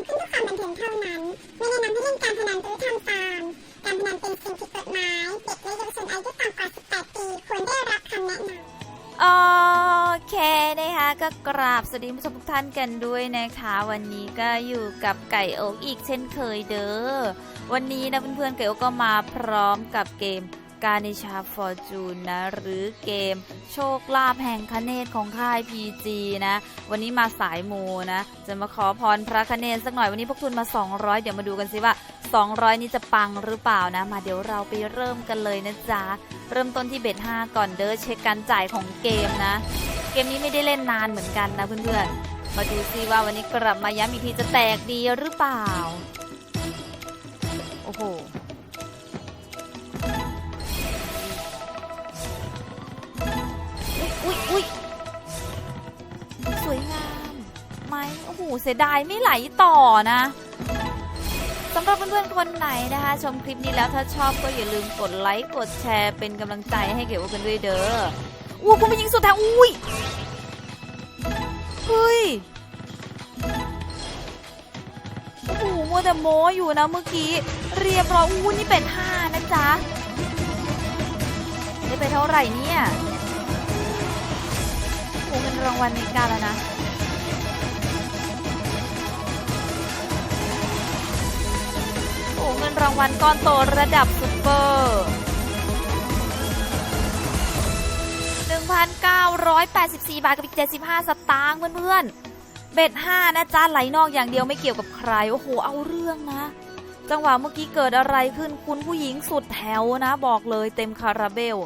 ำขึ้นเพื่อความบันเทิงเท่านั้น ไม่แนะนำให้เล่นการพนันหรือทำตามการพนันเป็นสิ่งผิดกฎหมาย เด็กและเยาวชนอายุต่ำกว่า 18 ปี ควรได้รับคำแนะนำโอเคนะคะก็กราบสวัสดีผู้ชมทุกท่านกันด้วยนะคะ วันนี้ก็อยู่กับไก่โอ๊กอีกเช่นเคยเด้อวันนี้นะเพื่อนๆไก่โอ๊กก็มาพร้อมกับเกม การนิชาฟอร์จูนนะ หรือเกมโชคลาภแห่งคเนศของค่าย PG นะ วันนี้มาสายมูนะ จะมาขอพรพระคเนศสักหน่อยวันนี้พวกทุนมา 200 เดี๋ยวมาดูกันสิว่า 200 นี้จะปังหรือเปล่านะ มาเดี๋ยวเราไปเริ่มกันเลยนะจ๊ะ เริ่มต้นที่เบ็ด5ก่อนเด้อเช็คการจ่ายของเกมนะ เกมนี้ไม่ได้เล่นนานเหมือนกันนะเพื่อนๆ มาดูซิว่าวันนี้กลับมาย้ำอีกทีจะแตกดีหรือเปล่า โอ้โห เสียดายไม่ไหลต่อนะสำหรับเพื่อนๆคนไหนนะคะ ชมคลิปนี้แล้วถ้าชอบก็อย่าลืมกดไลค์กดแชร์เป็นกำลังใจให้เกี่ยวกันด้วยเด้ออู้คุณไปยิงสุดทางอุ้ยเฮ้ยโอ้โหมัวแต่โม้อยู่นะเมื่อกี้ เรียบร้อยอู้นี่เป็นห้านะจ๊ะได้ไปเท่าไหร่เนี่ยโอ้เงินรางวัลในการแล้วนะ วัลก้อนโตระดับซุปเปอร์1,984 บาทกับอีก 75 สตางค์เพื่อนๆ เบ็ด 5 นะจ๊ะไหลนอกอย่างเดียวไม่เกี่ยวกับใคร โอ้โห เอาเรื่องนะ จังหวะเมื่อกี้เกิดอะไรขึ้นคุณผู้หญิงสุดแถวนะ บอกเลยเต็มคาราเบล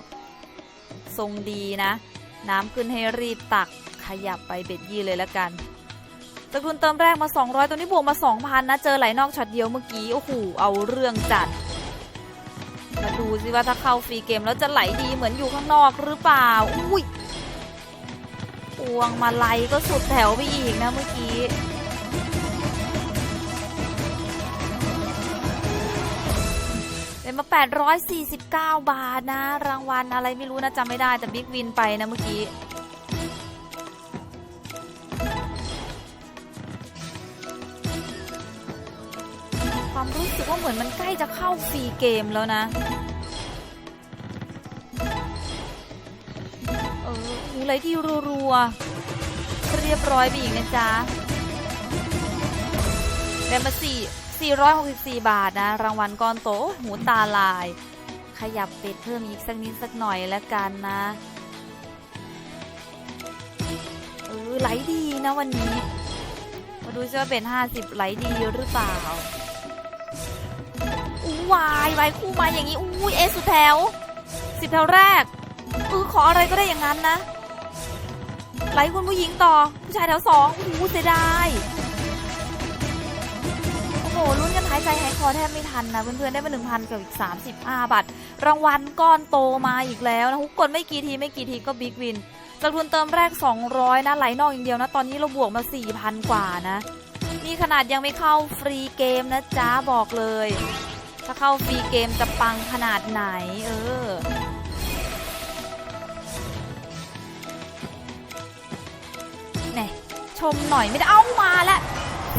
ทรงดีนะ น้ำขึ้นให้รีบตักขยับไปเบ็ดยี่เลยละกัน ตะกุนเติมแรกมา 200 ตัวนี้บวกมา 2,000 นะ เจอไหลนอกช็อตเดียวเมื่อกี้ โอ้โห เอาเรื่องจัด มาดูสิว่าถ้าเข้าฟรีเกมแล้วจะไหลดีเหมือนอยู่ข้างนอกหรือเปล่า อุ้ยพวงมาลัยก็สุดแถวไปอีกนะเมื่อกี้เป็นมา 849 บาทนะ รางวัลอะไรไม่รู้นะจำไม่ได้แต่บิ๊กวินไปนะเมื่อกี้ ความรู้สึกว่าเหมือนมันใกล้จะเข้าฟรีเกมแล้วนะ เออหูไหลที่รัวๆ เรียบร้อยไปอีกนะจ๊ะได้มาสี่464 บาทนะ รางวัลก้อนโตหูตาลาย ขยับเป็ดเพิ่มอีกสักนิดสักหน่อยแล้วกันนะเออไหลดีนะวันนี้ มาดูซิว่าเป็น50 ไหลดีหรือเปล่า วายวายคู่มาอย่างนี้อู้ยเอสุดแถวสิบแถวแรกเออขออะไรก็ได้อย่างนั้นนะไหลคุณผู้หญิงต่อ ผู้ชายแถวสองอู้เสียดายโอ้โหลุ้นกันหายใจหายคอแทบไม่ทันนะ เพื่อนๆ ได้มาหนึ่งพันกับอีกสามสิบห้าบาท รางวัลก้อนโตมาอีกแล้วนะฮุกกดไม่กี่ทีไม่กี่ทีก็บิ๊กวินจากทุนเติมแรก 200 นะไหลนอกอย่างเดียวนะ ตอนนี้เราบวกมา 4,000 กว่านะ นี่ขนาดยังไม่เข้าฟรีเกมนะจ๊ะบอกเลย ถ้าเข้าฟรีเกมจะปังขนาดไหน เออ แน่ชมหน่อยไม่ได้เอามาแล้ว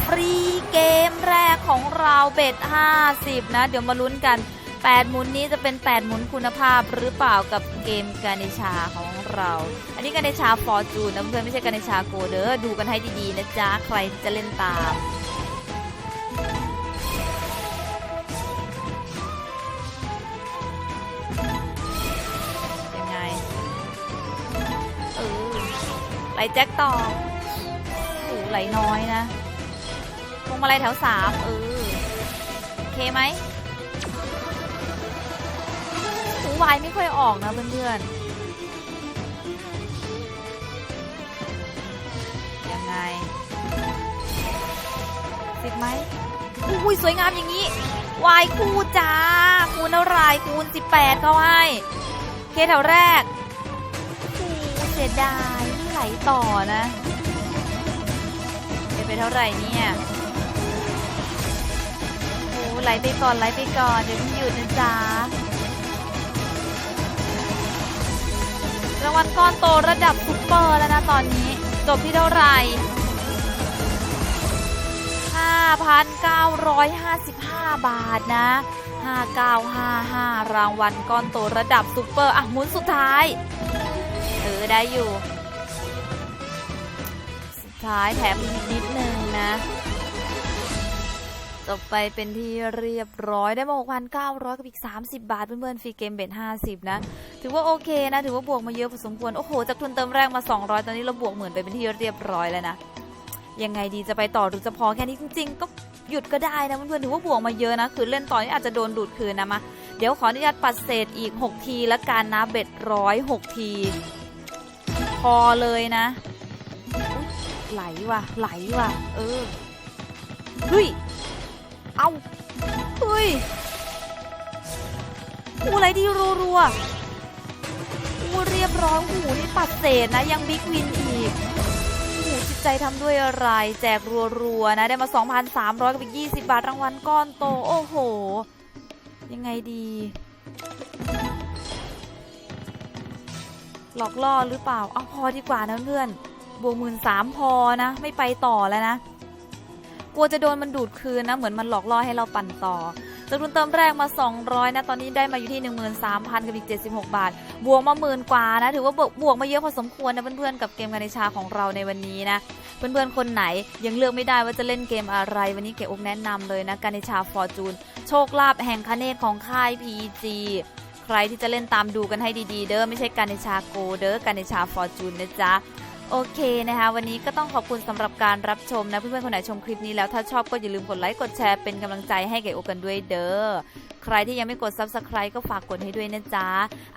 ฟรีเกมแรกของเราเบ็ด50 นะ เดี๋ยวมาลุ้นกัน 8 หมุนนี้จะเป็น 8 หมุนคุณภาพหรือเปล่ากับเกมกาเนชาของเรา อันนี้กาเนชาฟอร์จูนนะเพื่อนไม่ใช่กาเนชาโกเดอดูกันให้ดีๆนะจ๊ะ ใครจะเล่นตาม แจ็คต่อโอ้โหไหลน้อยนะพวงมาลัยแถวสามเออโอเคไหมหูวายไม่ค่อยออกนะเพื่อนๆยังไงติดไหมอุ้ยสวยงามอย่างนี้วายคู่จ้า คูณเท่าไรคูณ 18 เข้าให้ เคแถวแรกเสียดาย ต่อนะจะไปเท่าไหร่เนี่ยโอ้ไหลไปก่อนไหลไปก่อนเดี๋ยวมันหยุดนะจ๊ะรางวัลก้อนโตระดับซุปเปอร์แล้วนะตอนนี้ จบที่เท่าไหร่5,955 บาทนะ 5955 รางวัลก้อนโตระดับซุปเปอร์อะหมุนสุดท้าย เออ ได้อยู่ ท้ายแถมนิดนึงนะจบไปเป็นที่เรียบร้อยได้มา6,900 กับอีก 30 บาท เพื่อนๆฟรีเกมเบ็ด50 นะ ถือว่าโอเคนะ ถือว่าบวกมาเยอะพอสมควร โอ้โห จากทุนเติมแรกมา 200 ตอนนี้เราบวกหมื่นไปเป็นที่เรียบร้อยแล้วนะ ยังไงดีจะไปต่อหรือจะพอแค่นี้จริง ๆ ก็หยุดก็ได้นะ เพื่อนๆถือว่าบวกมาเยอะนะ คือเล่นต่อนี่อาจจะโดนดูดคืนนะมาเดี๋ยวขออนุญาตปัดเศษอีก 6 ทีละกันนะเบ็ดร้อยหกที พอเลยนะ ไหลว่ะ ไหลว่ะ เออเฮ้ย เอาเฮ้ยอูอะไรที่รัวๆอูเรียบร้อยหูนี่ปัดเศษนะ ยังบิ๊กวินอีกหูจิตใจทำด้วยอะไร แจกรัวๆนะ ได้มา 2,300 กับอีก 20 บาทรางวัลก้อนโต โอ้โห ยังไงดี หลอกล่อหรือเปล่า เอาพอดีกว่านะเพื่อน บวกหมื่นสามพอนะ ไม่ไปต่อแล้วนะ กลัวจะโดนมันดูดคืนนะ เหมือนมันหลอกล่อให้เราปั่นต่อจากทุนเติมแรกมา 200 นะ ตอนนี้ได้มาอยู่ที่ 13,000 กับอีก 76 บาท บวกมาหมื่นกว่านะ ถือว่าบวกบวกมาเยอะพอสมควรนะเพื่อนๆ กับเกมการในชาของเราในวันนี้นะ เพื่อนๆ คนไหนยังเลือกไม่ได้ว่าจะเล่นเกมอะไร วันนี้เก๋อกแนะนำเลยนะการในชาฟอร์จูน โชคลาภแห่งคเนตของค่าย PG ใครที่จะเล่นตามดูกันให้ดีๆ เด้อ ไม่ใช่การในชาโกเด้อการในชาฟอร์จูนนะจ๊ะ โอเคนะคะวันนี้ก็ต้องขอบคุณสำหรับการรับชมนะเพื่อนๆคนไหนชมคลิปนี้แล้วถ้าชอบก็อย่าลืมกดไลค์กดแชร์เป็นกำลังใจให้เก๋โอกันด้วยเด้อใครที่ยังไม่กด Subscribe ก็ฝากกดให้ด้วยนะจ๊ะ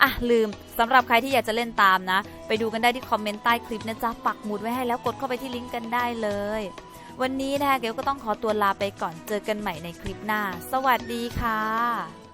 อะลืมสำหรับใครที่อยากจะเล่นตามนะ ไปดูกันได้ที่คอมเมนต์ใต้คลิปนะจ๊ะปักหมุดไว้ให้แล้วกดเข้าไปที่ลิงก์กันได้เลย วันนี้นะคะเก๋ก็ต้องขอตัวลาไปก่อนเจอกันใหม่ในคลิปหน้า สวัสดีค่ะ